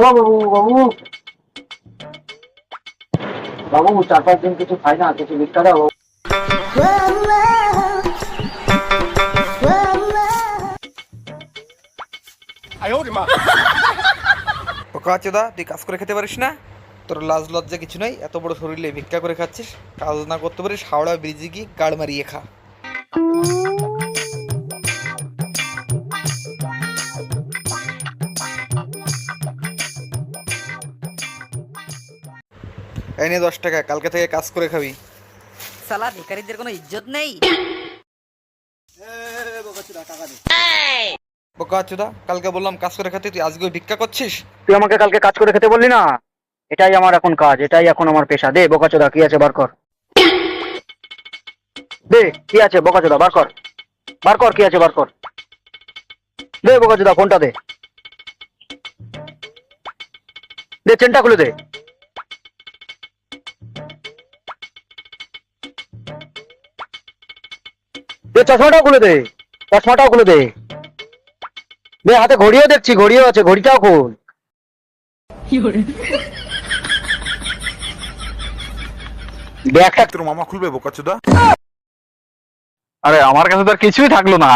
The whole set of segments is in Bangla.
ও বাবু বাবু। বাবু চার পাঁচ দিন কিছু খাই না কিছু ভিক্ষা দাও কাচুদা তুই কাজ করে খেতে পারিস না? তোর লাজ লজ্জা কিছু নাই এত বড় শরীরে ভিক্ষা করে খাচ্ছিস কাজ না করতে পারিস হাওড়া ব্রিজে গিয়ে গাড় মারিয়ে খা। এই নে দশ টাকা কালকে থেকে কাজ করে খাবি। সালা ভিখারিদের কোনো ইজ্জত নেই? কাচুদা কালকে বললাম কাজ করে খেতে তুই আজকেও ভিক্ষা করছিস? তুই আমাকে কালকে কাজ করে খেতে বললি না? এটাই আমার এখন কাজ এটাই এখন আমার পেশা। দে বোকাচোদা কি আছে বার কর। দে কি আছে বোকাচোদা বার কর। বার কর কি আছে বার কর। দে বোকাচোদা ফোনটা দে। দে চেনটা খুলে দে। দে চশমাটাও খুলে দে চশমাটাও খুলে দে। দে হাতে ঘড়িও দেখছি ঘড়িও আছে ঘড়িটাও খোল। ব্যাগটা তোর মামা খুলবে বোকাচুদা আরে আমার কাছে তো আর কিছুই থাকল না।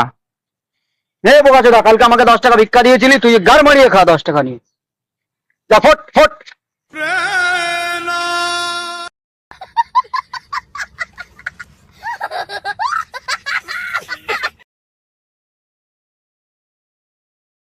নে বোকাচোদা কালকে আমাকে দশ টাকা ভিক্ষা দিয়েছিলি তুই গার মারিয়ে খা দশ টাকা নিয়ে। যা ফট ফট।